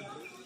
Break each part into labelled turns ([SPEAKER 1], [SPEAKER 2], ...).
[SPEAKER 1] এই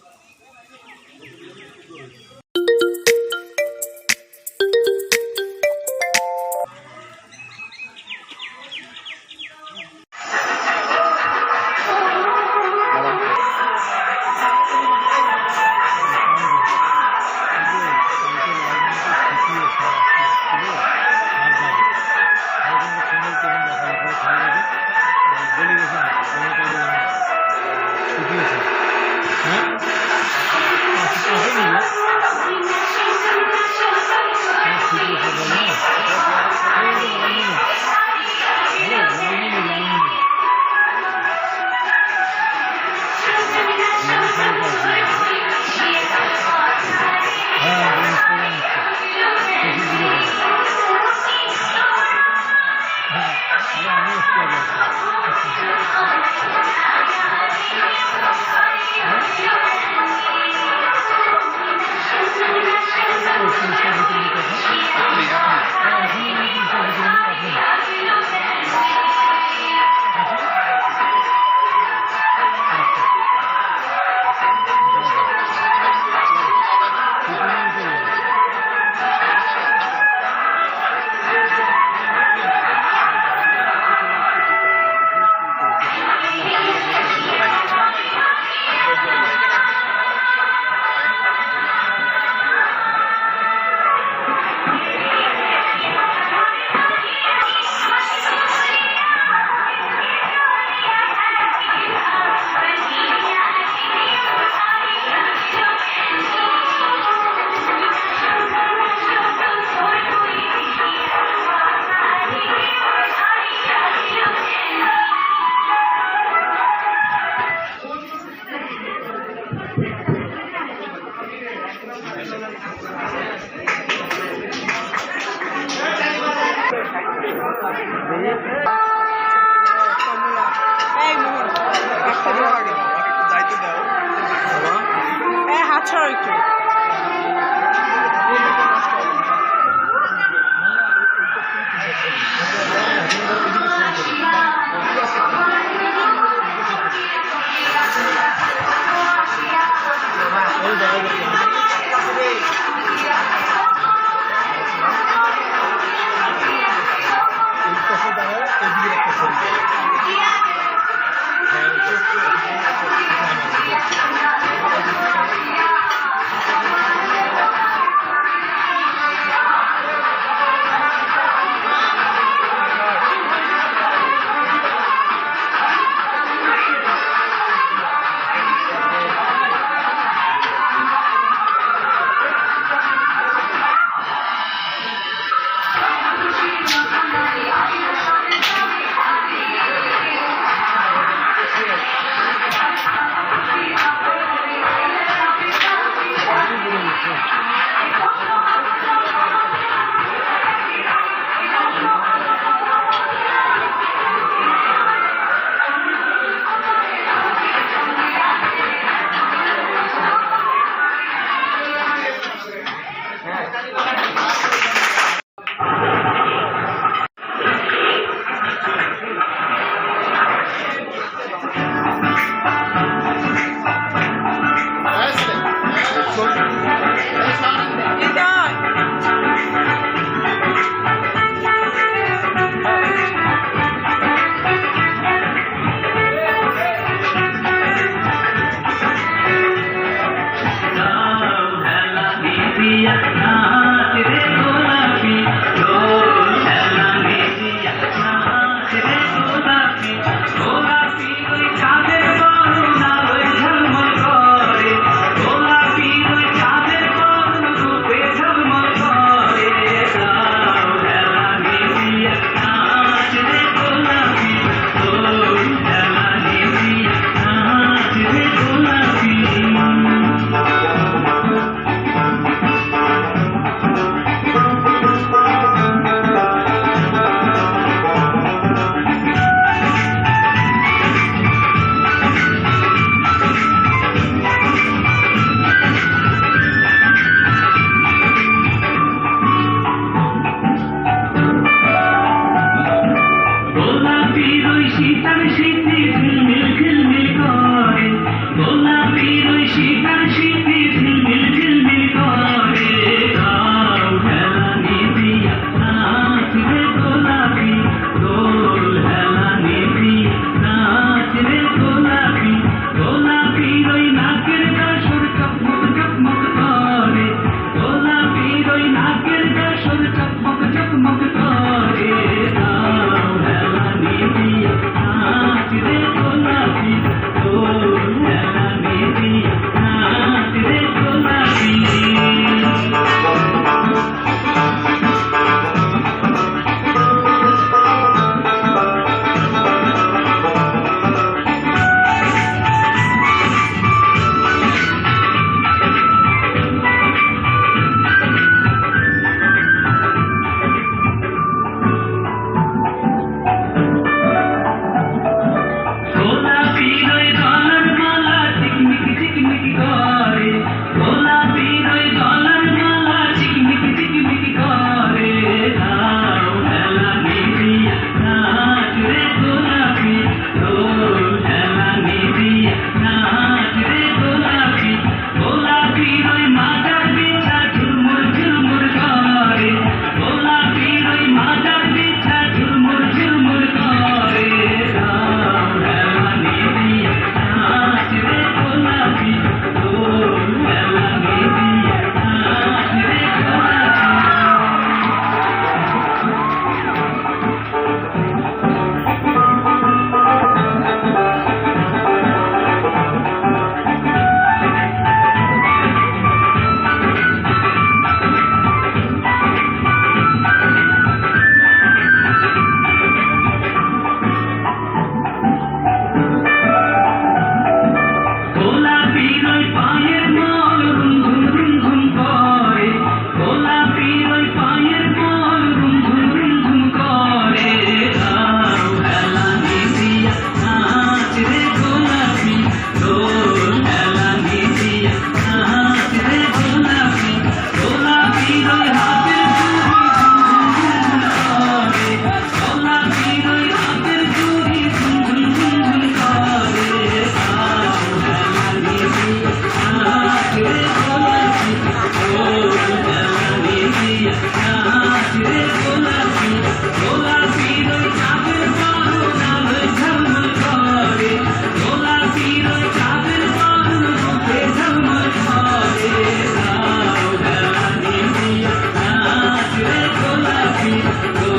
[SPEAKER 2] Thank you.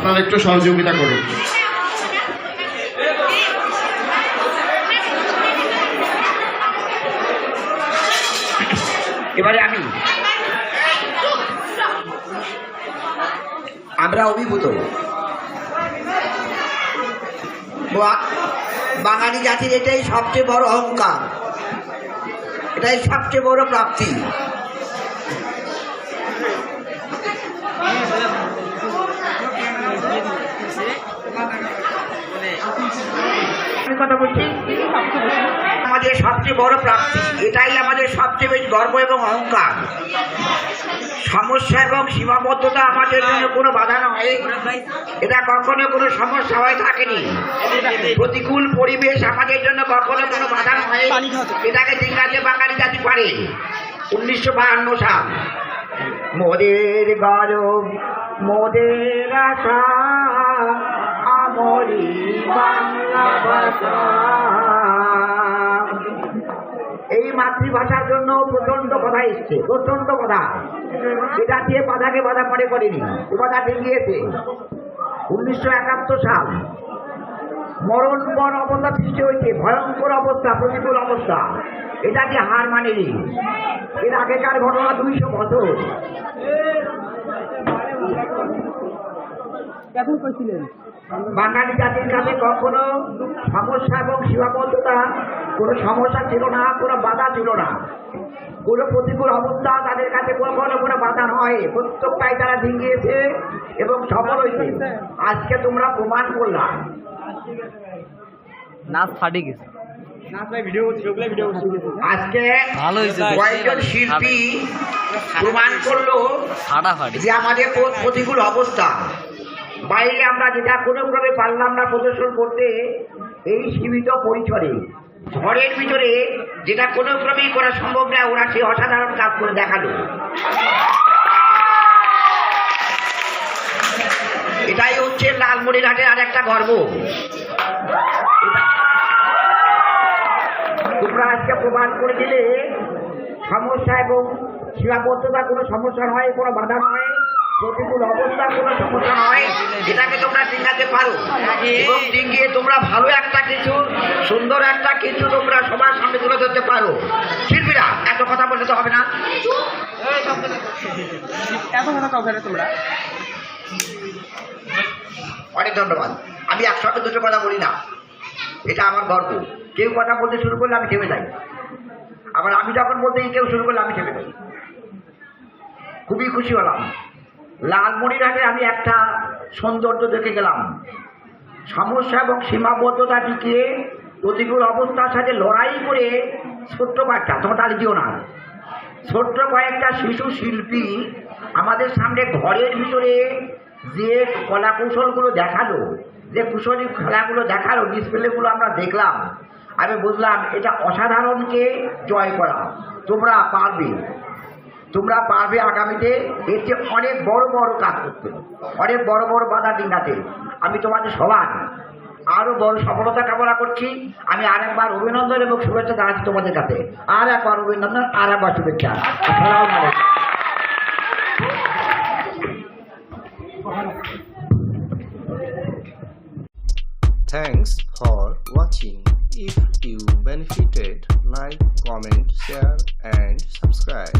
[SPEAKER 3] আপনারা একটু সহযোগিতা করুন।
[SPEAKER 4] এবারে আমি। আমরা অভিভূত। বাঙালি জাতির এটাই সবচেয়ে বড় অহংকার। এটাই সবচেয়ে বড় প্রাপ্তি। কথা বলছি? আমাদের সবচেয়ে বড় প্রাপ্তি, এটাই আমাদের সবচেয়ে বেশি গর্ব এবং অহংকার। সমস্যা এবং সীমাবদ্ধতা আমাদের জন্য কোনো বাধা নয়। এটা কখনো কোনো সমস্যা হয়ে থাকেনি। প্রতিকূল পরিবেশ আমাদের জন্য কখনো কোনো বাধা নয়। এটাকে ডিঙ্গাতে বাঙালি জাতি পারে। উনিশশো বাহান্ন সাল। মোদের গরম মোদের আশা। আমরি বাংলা ভাষা। এই মাতৃভাষার জন্য প্রচণ্ড কথা এসছে প্রচণ্ড কথা এটা দিয়ে বাধাকে বাধা মনে করেনি এ বাধা উনিশশো একাত্তর সাল মরণপণ অবস্থা সৃষ্টি হয়েছে, ভয়ঙ্কর অবস্থা, প্রতিকূল অবস্থা। এটাকে হার মানেনি। এর আগেকার ঘটনা দুইশো বছর।
[SPEAKER 1] এখন কইছিলেন
[SPEAKER 4] বাঙালি জাতির কাছে কখনো সমস্যা এবং সীমাবদ্ধতা কোনো সমস্যা ছিল না কোনো বাধা ছিল না। কোনো প্রতিকূল অবস্থা তাদের কাছে কখনো কোনো বাধা নয়। প্রত্যেকটাই তারা ডিঙ্গিয়েছে এবং সফল হয়েছে। আজকে তোমরা প্রমাণ করলাম
[SPEAKER 5] নাচ ফাটে গেছে।
[SPEAKER 4] আজকে কয়েকজন শিল্পী প্রমাণ করল যে আমাদের প্রতিকূল অবস্থা। বাইরে আমরা যেটা কোনো ক্রমে পারলাম না প্রদর্শন করতে, এই সীমিত পরিসরে ঘরের ভিতরে যেটা কোনো ক্রমেই করা সম্ভব না, ওরা সে অসাধারণ কাজ করে দেখাল। এটাই হচ্ছে লালমনিরহাটের আর একটা গর্ব। তোমরা আজকে প্রমাণ করে দিলে সমস্যা এবং সীমাবদ্ধতা কোনো সমস্যা নয়, কোনো বাধা নয়। প্রতিকূল অবস্থা কোনো সমস্যা নয়। এটাকে তোমরা ডিঙ্গাতে পারো। এবং ডিঙ্গিয়ে তোমরা ভালো একটা কিছু সুন্দর একটা কিছু তোমরা সবার সামনে তুলে ধরতে পারো। শিল্পীরা এত কথা বললে তো হবে না।
[SPEAKER 1] এত কথা কাউকে তোমরা?
[SPEAKER 4] অনেক ধন্যবাদ। আমি একসঙ্গে দুটো কথা বলি না। এটা আমার গর্ব। কেউ কথা বলতে শুরু করলে আমি থেমে যাই। আবার আমি যখন বলতে কেউ শুরু করলে আমি থেমে যাই। খুবই খুশি হলাম। লালমনিরহাটে আমি একটা সৌন্দর্য দেখে গেলাম। সমস্যা এবং সীমাবদ্ধতা টিকিয়ে প্রতিকূল অবস্থার সাথে লড়াই করে ছোট্ট কয়েকটা, তোমার তালি দিও না। ছোট্ট কয়েকটা শিশু শিল্পী আমাদের সামনে ঘরের ভিতরে যে কলা কৌশলগুলো দেখাল, যে কুশলী খেলাগুলো দেখাল ডিসপ্লেগুলো আমরা দেখলাম। আমি বুঝলাম এটা অসাধারণকে জয় করা। তোমরা পারবে। তোমরা পারবে আগামীতে এর চেয়ে অনেক বড় বড় কাজ করতে। অনেক বড় বড় বাধা ডিঙাতে আমি তোমাদের সবার আরও বড় সফলতা কামনা করছি। আমি আরেকবার অভিনন্দন এবং শুভেচ্ছা জানাচ্ছি তোমাদের কাছে। আর একবার অভিনন্দন আর একবার শুভেচ্ছা। Thanks for watching. If you benefited, like, comment, share and subscribe.